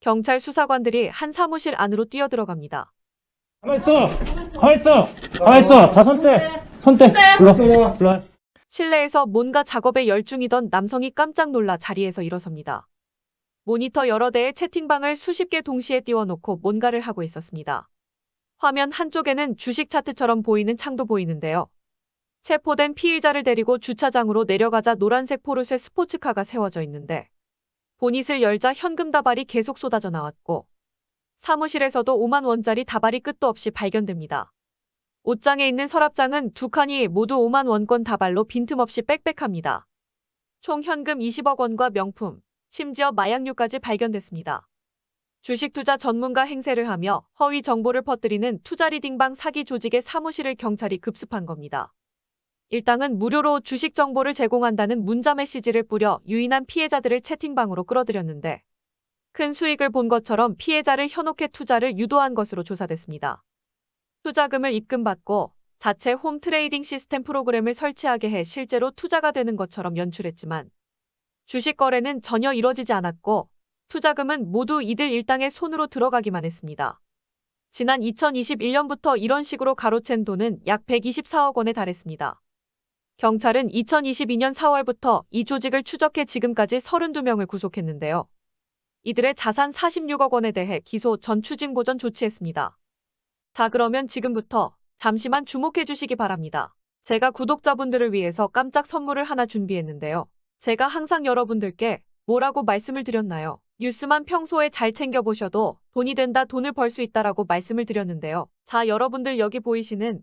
경찰 수사관들이 한 사무실 안으로 뛰어들어갑니다. 가만 있어. 가만 있어. 가만 있어. 다 손대. 손대. 불러. 불러. 실내에서 뭔가 작업에 열중이던 남성이 깜짝 놀라 자리에서 일어섭니다. 모니터 여러 대의 채팅방을 수십 개 동시에 띄워놓고 뭔가를 하고 있었습니다. 화면 한쪽에는 주식 차트처럼 보이는 창도 보이는데요. 체포된 피의자를 데리고 주차장으로 내려가자 노란색 포르쉐 스포츠카가 세워져 있는데 보닛을 열자 현금 다발이 계속 쏟아져 나왔고 사무실에서도 5만 원짜리 다발이 끝도 없이 발견됩니다. 옷장에 있는 서랍장은 두 칸이 모두 5만 원권 다발로 빈틈없이 빽빽합니다. 총 현금 20억 원과 명품, 심지어 마약류까지 발견됐습니다. 주식 투자 전문가 행세를 하며 허위 정보를 퍼뜨리는 투자 리딩방 사기 조직의 사무실을 경찰이 급습한 겁니다. 일당은 무료로 주식 정보를 제공한다는 문자 메시지를 뿌려 유인한 피해자들을 채팅방으로 끌어들였는데 큰 수익을 본 것처럼 피해자를 현혹해 투자를 유도한 것으로 조사됐습니다. 투자금을 입금받고 자체 홈 트레이딩 시스템 프로그램을 설치하게 해 실제로 투자가 되는 것처럼 연출했지만 주식 거래는 전혀 이뤄지지 않았고 투자금은 모두 이들 일당의 손으로 들어가기만 했습니다. 지난 2021년부터 이런 식으로 가로챈 돈은 약 124억 원에 달했습니다. 경찰은 2022년 4월부터 이 조직을 추적해 지금까지 32명을 구속했는데요. 이들의 자산 46억 원에 대해 기소 전 추징 보전 조치했습니다. 자, 그러면 지금부터 잠시만 주목해 주시기 바랍니다. 제가 구독자분들을 위해서 깜짝 선물을 하나 준비했는데요. 제가 항상 여러분들께 뭐라고 말씀을 드렸나요? 뉴스만 평소에 잘 챙겨보셔도 돈이 된다, 돈을 벌 수 있다라고 말씀을 드렸는데요. 자, 여러분들 여기 보이시는